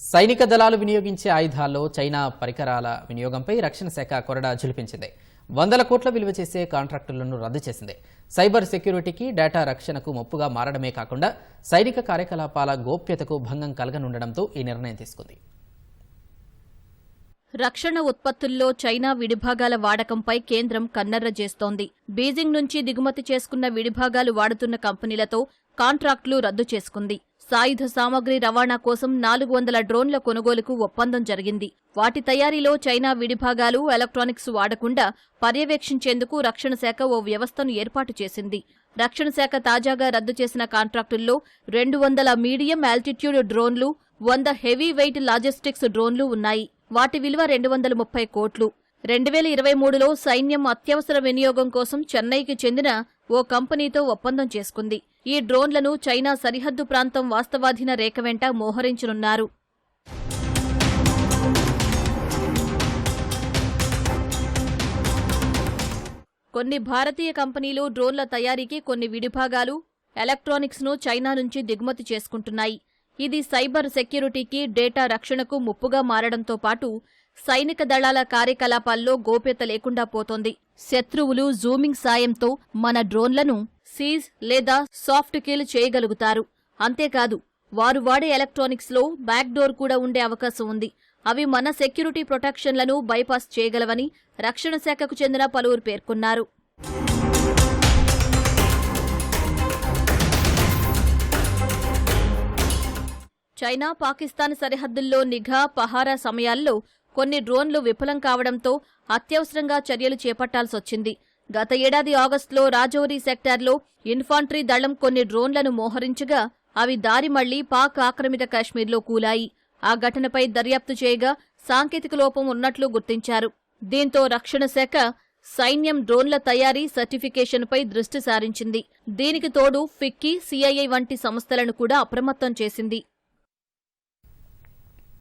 సైనిక దళాలు వినియోగించే ఆయుధాల్లో చైనా పరికరాల వినియోగంపై రక్షణ శాఖ కొరడా జులిపించింది వందల కోట్ల విలువ చేసే కాంట్రాక్టులను రద్దు చేసింది. సైబర్ సెక్యూరిటీకి డేటా రక్షణకు ముప్పుగా మారడమే కాకుండా సైనిక కార్యకలాపాల గోప్యతకు భంగం కలగనుండడంతో ఈ నిర్ణయం తీసుకుంది. రక్షణ ఉత్పత్తుల్లో చైనా విడిభాగాల వాడకంపై కేంద్రం కన్నర్ర చేస్తోంది. బీజింగ్ నుంచి దిగుమతి చేసుకున్న విడిభాగాలు వాడుతున్న కంపెనీలతో కాంట్రాక్టులు రద్దు చేసుకుంది. సాయుధ సామగ్రి రవాణా కోసం నాలుగు వందల డ్రోన్ల కొనుగోలుకు ఒప్పందం జరిగింది. వాటి తయారీలో చైనా విడిభాగాలు ఎలక్ట్రానిక్స్ వాడకుండా పర్యవేక్షించేందుకు రక్షణ శాఖ ఓ వ్యవస్థను ఏర్పాటు చేసింది. రక్షణ శాఖ తాజాగా రద్దు చేసిన కాంట్రాక్టుల్లో రెండు వందల మీడియం ఆల్టిట్యూడ్ డ్రోన్లు వంద హెవీ వెయిట్ లాజిస్టిక్స్ డ్రోన్లు ఉన్నాయి. వాటి విలువ రెండు వందల ముప్పై కోట్లు. రెండు వేల ఇరవై మూడులో సైన్యం అత్యవసర వినియోగం కోసం చెన్నైకి చెందిన ఓ కంపెనీతో ఒప్పందం చేసుకుంది. ఈ డ్రోన్లను చైనా సరిహద్దు ప్రాంతం వాస్తవాధీన రేఖ వెంట మోహరించనున్నారు. కొన్ని భారతీయ కంపెనీలు డ్రోన్ల తయారీకి కొన్ని విడిభాగాలు ఎలక్ట్రానిక్స్ను చైనా నుంచి దిగుమతి చేసుకుంటున్నాయి. ఇది సైబర్ సెక్యూరిటీకి డేటా రక్షణకు ముప్పుగా మారడంతో పాటు సైనిక దళాల కార్యకలాపాల్లో గోప్యత లేకుండా పోతోంది. శత్రువులు జూమింగ్ సాయంతో మన డ్రోన్లను సీజ్ లేదా సాఫ్ట్ కిల్ చేయగలుగుతారు. అంతేకాదు వారు వాడే ఎలక్ట్రానిక్స్లో బ్యాక్డోర్ బ్యాక్ డోర్ కూడా ఉండే అవకాశం ఉంది. అవి మన సెక్యూరిటీ ప్రొటెక్షన్లను బైపాస్ చేయగలవని రక్షణ శాఖకు చెందిన పలువురు పేర్కొన్నారు. చైనా పాకిస్తాన్ సరిహద్దుల్లో నిఘా పహారా సమయాల్లో కొన్ని డ్రోన్లు విఫలం కావడంతో అత్యవసరంగా చర్యలు చేపట్టాల్సొచ్చింది గత ఏడాది ఆగస్టులో రాజౌరి సెక్టార్లో ఇన్ఫాంట్రీ దళం కొన్ని డ్రోన్లను మోహరించగా అవి దారి మళ్ళీ పాక్ ఆక్రమిత కాశ్మీర్లో కూలాయి. ఆ ఘటనపై దర్యాప్తు చేయగా సాంకేతిక లోపం ఉన్నట్లు గుర్తించారు. దీంతో రక్షణ శాఖ సైన్యం డ్రోన్ల తయారీ సర్టిఫికేషన్పై దృష్టి సారించింది. దీనికి తోడు ఫిక్కీ సిఐఐ వంటి సంస్థలను కూడా అప్రమత్తం చేసింది.